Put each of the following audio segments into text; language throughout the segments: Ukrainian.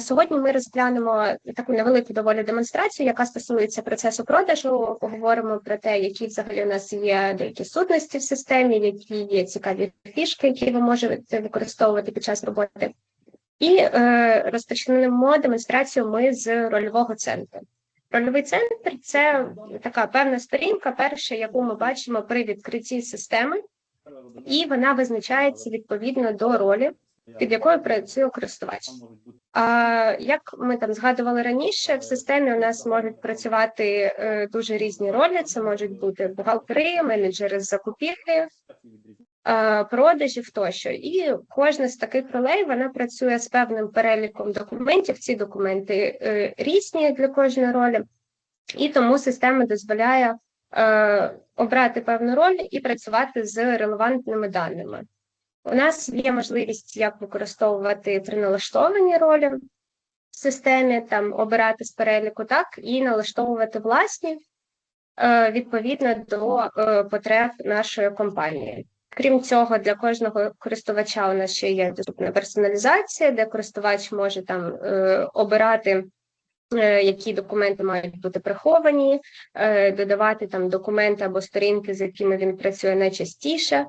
Сьогодні ми розглянемо таку невелику доволі демонстрацію, яка стосується процесу продажу. Поговоримо про те, які взагалі у нас є деякі сутності в системі, які є цікаві фішки, які ви можете використовувати під час роботи. І е, розпочнемо демонстрацію ми з рольового центру. Рольовий центр це така певна сторінка, перша, яку ми бачимо при відкритті системи, і вона визначається відповідно до ролі під якою працює користувач. А як ми там згадували раніше, в системі у нас можуть працювати е, дуже різні ролі. Це можуть бути бухгалтери, менеджери з закупівлі, продажів тощо. І кожна з таких ролей вона працює з певним переліком документів. Ці документи е, різні для кожної ролі, і тому система дозволяє е, обрати певну роль і працювати з релевантними даними. У нас є можливість як використовувати при налаштованні ролі в системі, там обирати з переліку, так і налаштовувати власні е, відповідно до е, потреб нашої компанії. Крім цього, для кожного користувача у нас ще є доступна персоналізація, де користувач може там е, обирати. Які документи мають бути приховані, додавати там документи або сторінки, з якими він працює найчастіше,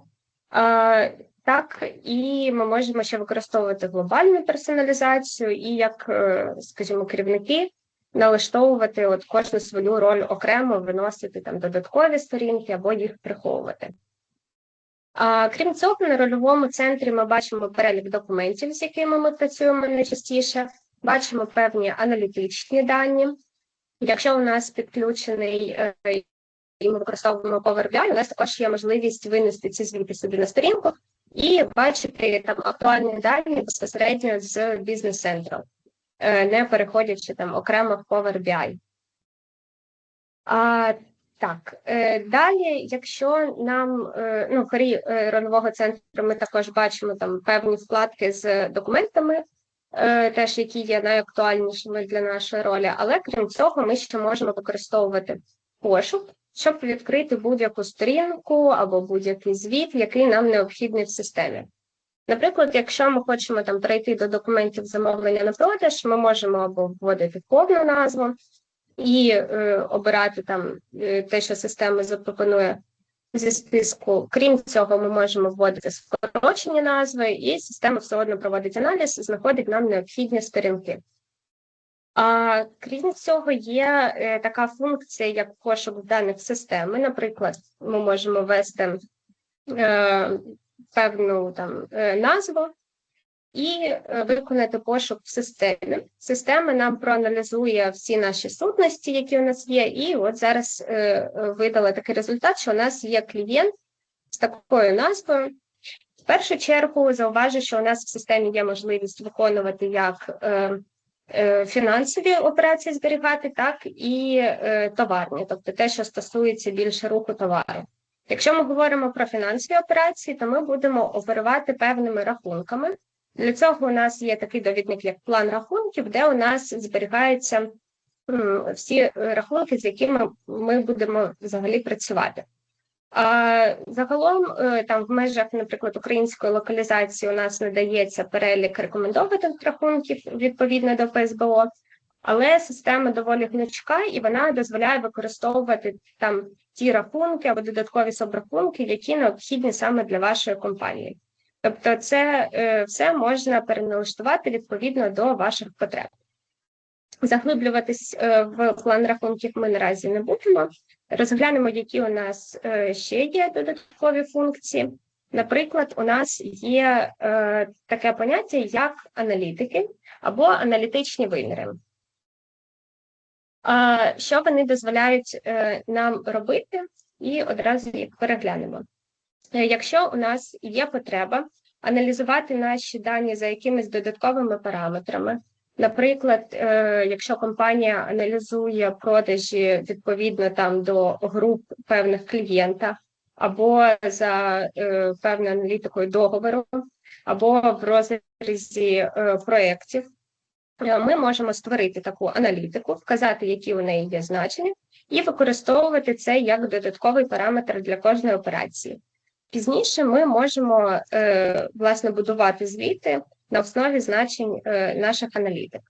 так, і ми можемо ще використовувати глобальну персоналізацію і як, е, скажімо, керівники налаштовувати от кожну свою роль окремо, виносити там додаткові сторінки або їх приховувати. А, Крім цього, на рольовому центрі ми бачимо перелік документів, з якими ми працюємо найчастіше, бачимо певні аналітичні дані. Якщо у нас підключений е, і ми використовуємо Power BI, у нас також є можливість винести ці звіти собі на сторінку і бачити там актуальні дані безпосередньо з бізнес-центру, е, не переходячи там окремо в Power BI. А, Так, е, далі, якщо нам е, ну, хорі рольового центру, ми також бачимо там певні вкладки з документами, теж які є найактуальнішими для нашої ролі, але крім цього, ми ще можемо використовувати пошук щоб відкрити будь-яку сторінку або будь-який звіт, який нам необхідний в системі. Наприклад, якщо ми хочемо там перейти до документів замовлення на продаж, ми можемо або вводити повну назву і е, обирати там е, те, що система запропонує зі списку. Крім цього, ми можемо вводити скорочені назви, і система все одно проводить аналіз, знаходить нам необхідні сторінки. А крім цього, є е, така функція, як пошук даних системи. Наприклад, ми можемо ввести е, певну там е, назву і е, виконати пошук в системі. Система нам проаналізує всі наші сутності, які у нас є, і от зараз е, видала такий результат, що у нас є клієнт з такою назвою. В першу чергу зауважу, що у нас в системі є можливість виконувати як е, фінансові операції зберігати, так і е, товарні, тобто те, що стосується більше руху товару. Якщо ми говоримо про фінансові операції, то ми будемо оперувати певними рахунками. Для цього у нас є такий довідник, як план рахунків, де у нас зберігаються всі рахунки, з якими ми будемо взагалі працювати. Загалом, е, там в межах, наприклад, української локалізації у нас надається перелік рекомендованих рахунків відповідно до ПСБО, але система доволі гнучка і вона дозволяє використовувати там ті рахунки або додаткові субрахунки, які необхідні саме для вашої компанії. Тобто, це е, все можна переналаштувати відповідно до ваших потреб. Заглиблюватись е, в план рахунків ми наразі не будемо. Розглянемо, які у нас е, ще є додаткові функції. Наприклад, у нас є е, таке поняття, як аналітики або аналітичні виміри. Що вони дозволяють нам робити, і одразу їх переглянемо. Якщо у нас є потреба аналізувати наші дані за якимись додатковими параметрами, Наприклад, е, якщо компанія аналізує продажі відповідно там до груп певних клієнта, або за е, певною аналітикою договору, або в розрізі е, проєктів, ми можемо створити таку аналітику, вказати, які у неї є значення, і використовувати це як додатковий параметр для кожної операції. Пізніше ми можемо власне будувати звіти на основі значень е, наших аналітик.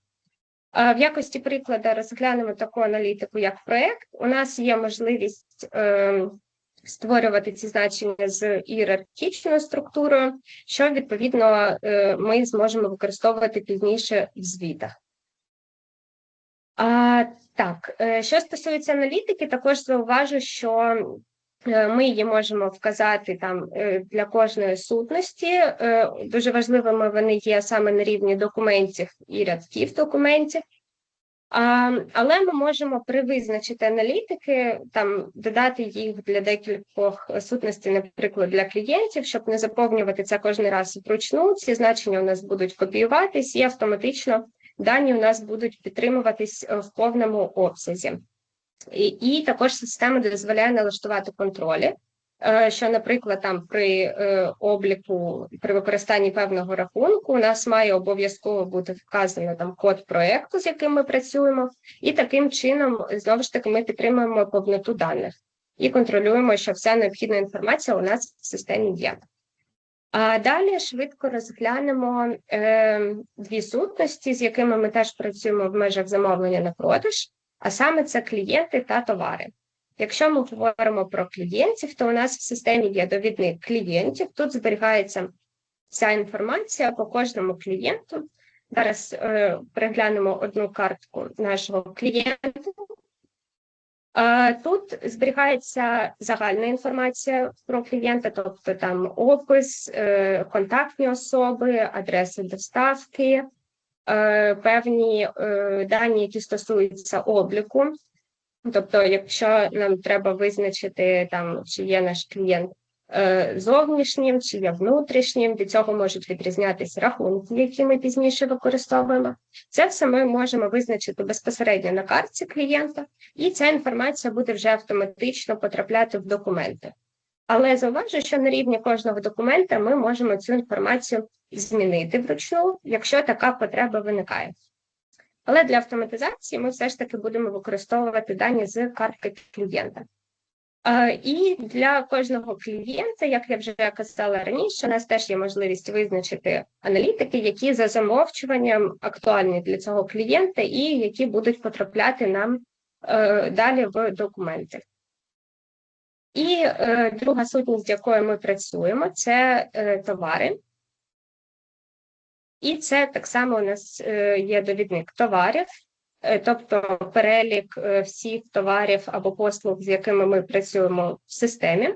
В якості прикладу розглянемо таку аналітику, як проект. У нас є можливість е, створювати ці значення з ієрархічною структурою, що відповідно е, ми зможемо використовувати пізніше в звітах. А, Так, що стосується аналітики, також зауважу, що ми її можемо вказати там е, для кожної сутності. Дуже важливими вони є саме на рівні документів і рядків документів. Але ми можемо привизначити аналітики, там додати їх для декількох сутностей, наприклад, для клієнтів, щоб не заповнювати це кожен раз вручну. Ці значення у нас будуть копіюватись і автоматично дані у нас будуть підтримуватись е, в повному обсязі. І, і також система дозволяє налаштувати контролі. Е, що, наприклад, там при е, обліку при використанні певного рахунку у нас має обов'язково бути вказано там код проекту, з яким ми працюємо, і таким чином знову ж таки ми підтримуємо повноту даних і контролюємо, що вся необхідна інформація у нас в системі є. А далі швидко розглянемо е, дві сутності, з якими ми теж працюємо в межах замовлення на продаж, а саме це клієнти та товари. Якщо ми говоримо про клієнтів, то у нас в системі є довідник клієнтів. Тут зберігається вся інформація по кожному клієнту. Зараз е, переглянемо одну картку нашого клієнта. Е, тут зберігається загальна інформація про клієнта, тобто там опис, е, контактні особи, адреси доставки, певні е, дані, які стосуються обліку. Тобто, якщо нам треба визначити там, чи є наш клієнт е, зовнішнім, чи є внутрішнім, від цього можуть відрізнятися рахунки, які ми пізніше використовуємо. Це все ми можемо визначити безпосередньо на картці клієнта, і ця інформація буде вже автоматично потрапляти в документи. Але зауважу, що на рівні кожного документа ми можемо цю інформацію змінити вручну, якщо така потреба виникає. Але для автоматизації ми все ж таки будемо використовувати дані з картки клієнта. І для кожного клієнта, як я вже казала раніше, у нас теж є можливість визначити аналітики, які за замовчуванням актуальні для цього клієнта, і які будуть потрапляти нам е, далі в документи. І е, друга сутність, якою ми працюємо, це е, товари. І це так само у нас е, є довідник товарів, е, тобто перелік е, всіх товарів або послуг, з якими ми працюємо в системі.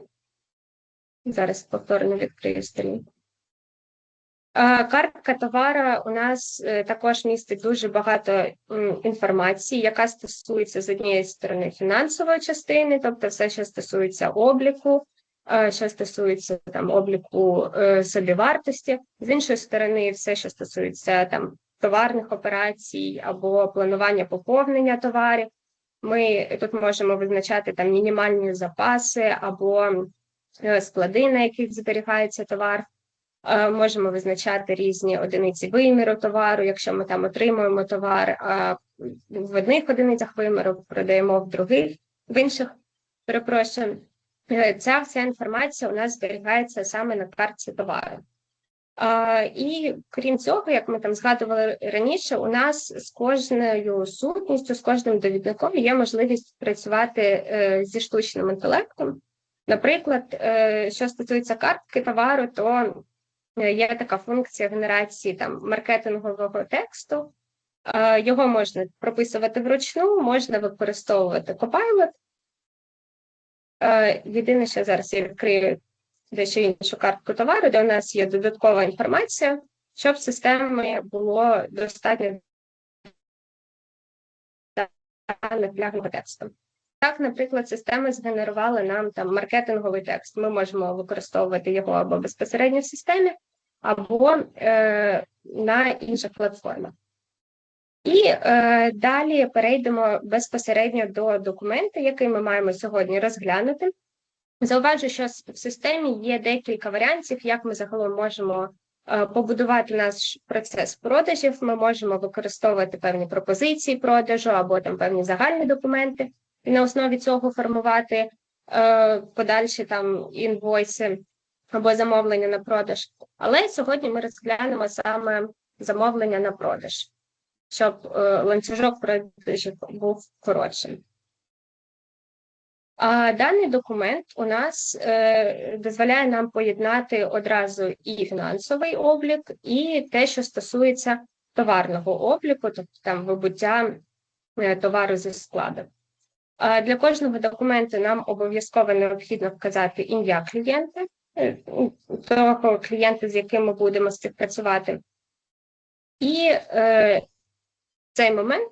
Зараз повторно відкрию сторінку. Картка товара у нас також містить дуже багато інформації, яка стосується з однієї сторони фінансової частини, тобто все, що стосується обліку, що стосується там обліку е, собівартості, з іншої сторони, все, що стосується там товарних операцій або планування поповнення товарів. Ми тут можемо визначати там мінімальні запаси або е, склади, на яких зберігається товар. Е, можемо визначати різні одиниці виміру товару, якщо ми там отримуємо товар в одних одиницях виміру, продаємо в других, в інших перепрошую. Е, ця вся інформація у нас зберігається саме на картці товару. А, І крім цього, як ми там згадували раніше, у нас з кожною сутністю, з кожним довідником є можливість працювати е, зі штучним інтелектом. Наприклад, е, що стосується картки товару, то є така функція генерації там маркетингового тексту. Його можна прописувати вручну, можна використовувати Copilot, Е, єдине, що зараз я відкрию дещо іншу картку товару, де у нас є додаткова інформація, щоб в системі було достатньо даних для тексту. Так, наприклад, система згенерувала нам там маркетинговий текст. Ми можемо використовувати його або безпосередньо в системі, або е, на інших платформах. І е, далі перейдемо безпосередньо до документу, який ми маємо сьогодні розглянути. Зауважу, що в системі є декілька варіантів, як ми загалом можемо е, побудувати наш процес продажів. Ми можемо використовувати певні пропозиції продажу або там певні загальні документи, на основі цього формувати е, подальші там інвойси або замовлення на продаж. Але сьогодні ми розглянемо саме замовлення на продаж. щоб е, ланцюжок продажів був коротшим. А даний документ у нас е, дозволяє нам поєднати одразу і фінансовий облік, і те, що стосується товарного обліку, тобто там вибуття е, товару зі складу. Для кожного документу нам обов'язково необхідно вказати ім'я клієнта, е, того клієнта, з яким ми будемо співпрацювати. І е, в цей момент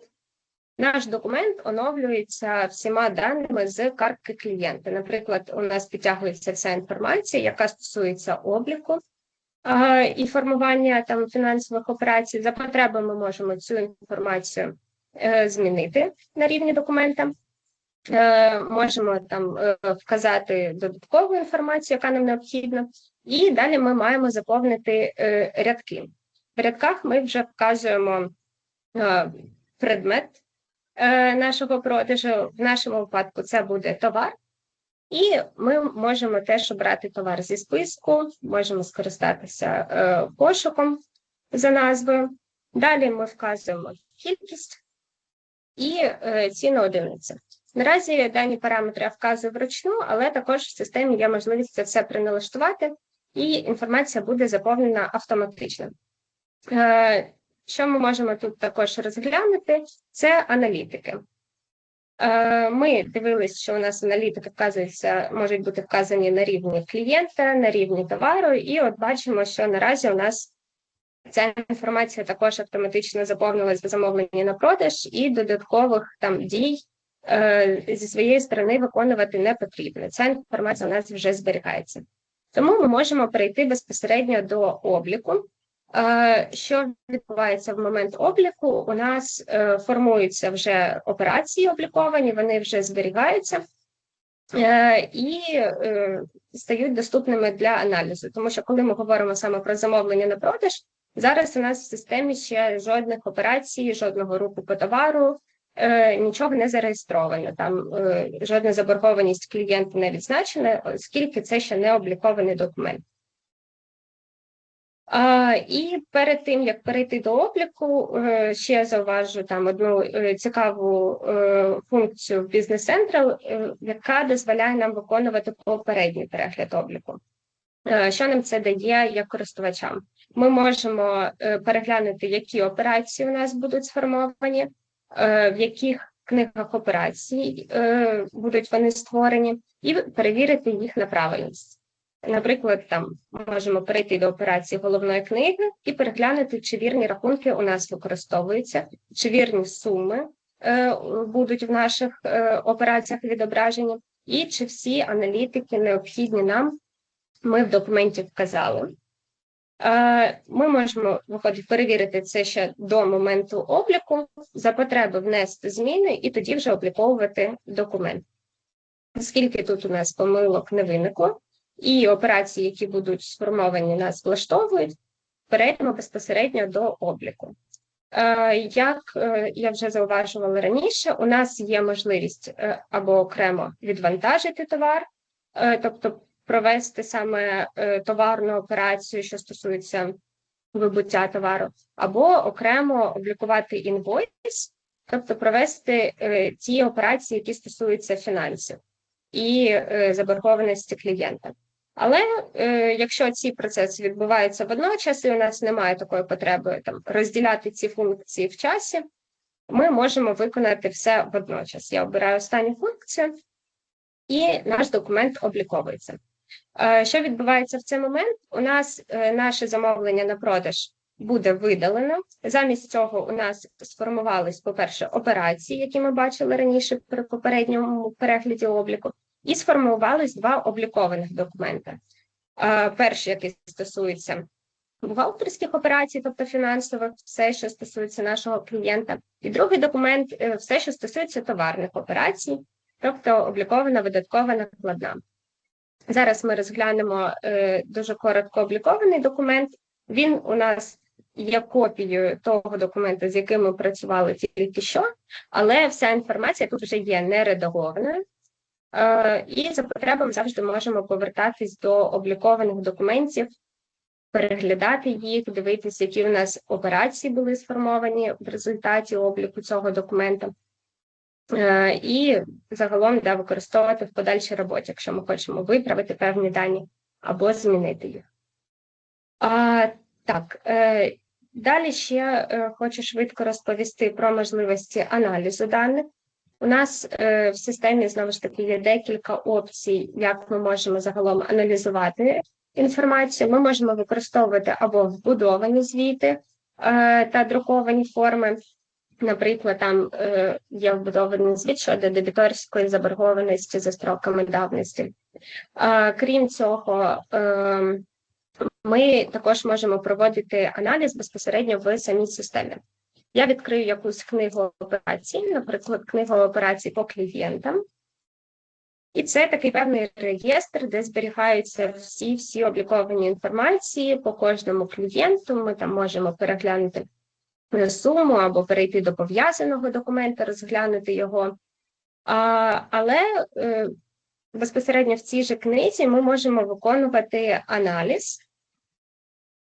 наш документ оновлюється всіма даними з картки клієнта. Наприклад, у нас підтягується вся інформація, яка стосується обліку е, і формування там фінансових операцій. За потреби ми можемо цю інформацію е, змінити на рівні документа. Е, можемо там е, вказати додаткову інформацію, яка нам необхідна, і далі ми маємо заповнити е, рядки. В рядках ми вже вказуємо предмет нашого продажу. В нашому випадку це буде товар, і ми можемо теж обрати товар зі списку, можемо скористатися пошуком за назвою. Далі ми вказуємо кількість і ціну одиниці. Наразі дані параметри я вказую вручну, але також в системі є можливість це все приналаштувати, і інформація буде заповнена автоматично. Е, що ми можемо тут також розглянути, це аналітики. Е, ми дивилися, що у нас аналітики вказуються, можуть бути вказані на рівні клієнта, на рівні товару, і от бачимо, що наразі у нас ця інформація також автоматично заповнилась до замовлення на продаж і додаткових там дій зі своєї сторони виконувати не потрібно. Ця інформація у нас вже зберігається. Тому ми можемо перейти безпосередньо до обліку. Е, що відбувається в момент обліку? У нас е, формуються вже операції обліковані, вони вже зберігаються і стають доступними для аналізу. Тому що, коли ми говоримо саме про замовлення на продаж, зараз у нас в системі ще жодних операцій, жодного руху по товару, Е, нічого не зареєстровано. Там е, жодна заборгованість клієнта не відзначена, оскільки це ще не облікований документ. І перед тим як перейти до обліку, е, ще зауважу там одну цікаву функцію в Business Central, яка дозволяє нам виконувати попередній перегляд обліку. Що нам це дає як користувачам? Ми можемо переглянути, які операції у нас будуть сформовані, Е, в яких книгах операцій е, будуть вони створені, і перевірити їх на правильність. Наприклад, там можемо перейти до операції головної книги і переглянути, чи вірні рахунки у нас використовуються, чи вірні суми е, будуть в наших операціях відображені, і чи всі аналітики необхідні нам ми в документі вказали. Ми можемо виходить перевірити це ще до моменту обліку, за потреби внести зміни і тоді вже обліковувати документ. Оскільки тут у нас помилок не виникло, і операції, які будуть сформовані, нас влаштовують, перейдемо безпосередньо до обліку. Як е, я вже зауважувала раніше, у нас є можливість е, або окремо відвантажити товар, е, тобто провести саме е, товарну операцію, що стосується вибуття товару, або окремо облікувати інвойс, тобто провести е, ті операції, які стосуються фінансів і е, заборгованості клієнта. Але е, якщо ці процеси відбуваються водночас, і у нас немає такої потреби там розділяти ці функції в часі, ми можемо виконати все водночас. Я обираю останню функцію, і наш документ обліковується. Е, що відбувається в цей момент? У нас е, наше замовлення на продаж буде видалено. Замість цього у нас сформувались, по-перше, операції, які ми бачили раніше при попередньому перегляді обліку, і сформувались два облікованих документи. Е, перший, який стосується бухгалтерських операцій, тобто фінансових, все, що стосується нашого клієнта, і другий документ все, що стосується товарних операцій, тобто облікована видаткова накладна. Зараз ми розглянемо е, дуже коротко облікований документ. Він у нас є копією того документу, з яким ми працювали тільки що, але вся інформація тут вже є не редагованою. Е, і за потребами завжди можемо повертатись до облікованих документів переглядати їх, дивитися, які у нас операції були сформовані в результаті обліку цього документа. Е, І загалом да, використовувати в подальшій роботі, якщо ми хочемо виправити певні дані або змінити їх. А, Так, е, далі ще е, хочу швидко розповісти про можливості аналізу даних. У нас в системі знову ж таки є декілька опцій, як ми можемо загалом аналізувати інформацію. Ми можемо використовувати або вбудовані звіти та друковані форми. Наприклад, там е, є вбудований звіт щодо дебіторської заборгованості за строками давності. Крім цього, е, ми також можемо проводити аналіз безпосередньо в самій системі. Я відкрию якусь книгу операцій, наприклад, книгу операцій по клієнтам. І це такий певний реєстр, де зберігаються всі всі обліковані інформації по кожному клієнту. Ми там можемо переглянути суму або перейти до пов'язаного документа, розглянути його. А, Але е, безпосередньо в цій же книзі ми можемо виконувати аналіз.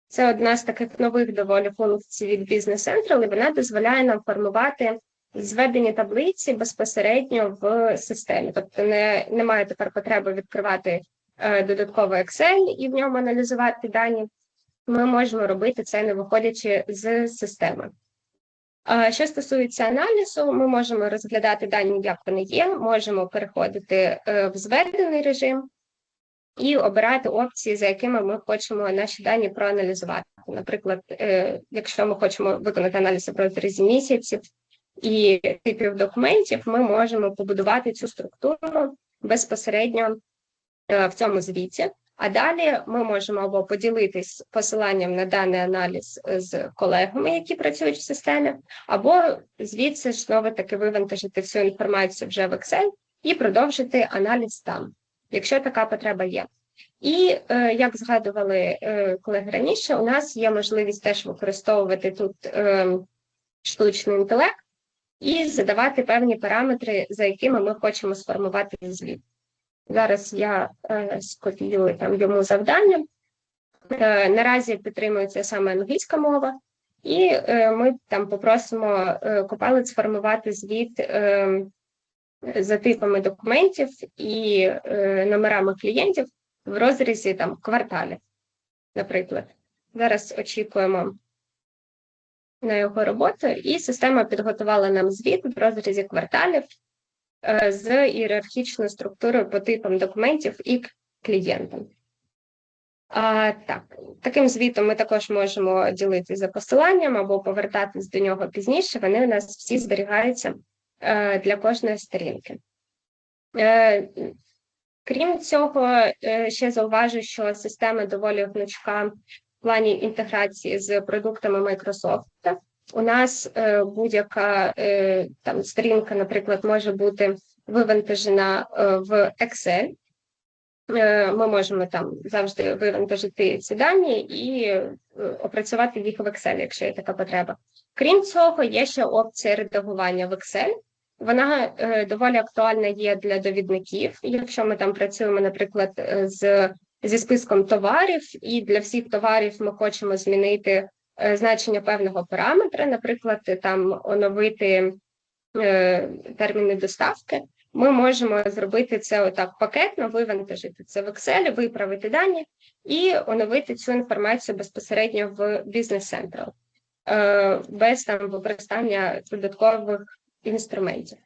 Це одна з таких нових доволі функцій від Central, і вона дозволяє нам формувати зведені таблиці безпосередньо в системі. Тобто не, немає тепер потреби відкривати е, додатково Excel і в ньому аналізувати дані. Ми можемо робити це, не виходячи з системи. Що стосується аналізу, ми можемо розглядати дані, як вони є, можемо переходити е, в зведений режим і обирати опції, за якими ми хочемо наші дані проаналізувати. Наприклад, е, якщо ми хочемо виконати аналіз розрізі місяців і типів документів, ми можемо побудувати цю структуру безпосередньо е, в цьому звіті. А далі ми можемо або поділитись посиланням на даний аналіз з колегами, які працюють в системі, або звідси знову таки вивантажити всю інформацію вже в Excel і продовжити аналіз там, якщо така потреба є. І е, як згадували е, колеги раніше, у нас є можливість теж використовувати тут е, штучний інтелект і задавати певні параметри, за якими ми хочемо сформувати звіт. Зараз я е, скопіюю там йому завдання. Е, наразі підтримується саме англійська мова, і е, ми там попросимо Копалець сформувати звіт за типами документів і номерами клієнтів в розрізі там кварталів, наприклад. Зараз очікуємо на його роботу, і система підготувала нам звіт в розрізі кварталів з ієрархічною структурою по типам документів і клієнтам. А, Так, таким звітом ми також можемо ділитися за посиланням або повертатись до нього пізніше. Вони у нас всі зберігаються е, для кожної сторінки. Е, Крім цього, е, ще зауважу, що система доволі гнучка в плані інтеграції з продуктами Microsoft. У нас е, будь-яка е, там сторінка, наприклад, може бути вивантажена е, в Excel. Ми можемо там завжди вивантажити ці дані і опрацювати їх в Excel, якщо є така потреба. Крім цього, є ще опція редагування в Excel. Вона доволі актуальна є для довідників. Якщо ми там працюємо, наприклад, з зі списком товарів, і для всіх товарів ми хочемо змінити значення певного параметра, наприклад, там оновити е, терміни доставки, ми можемо зробити це отак пакетно, вивантажити це в Excel, виправити дані і оновити цю інформацію безпосередньо в Business Central, е, без там використання додаткових інструментів.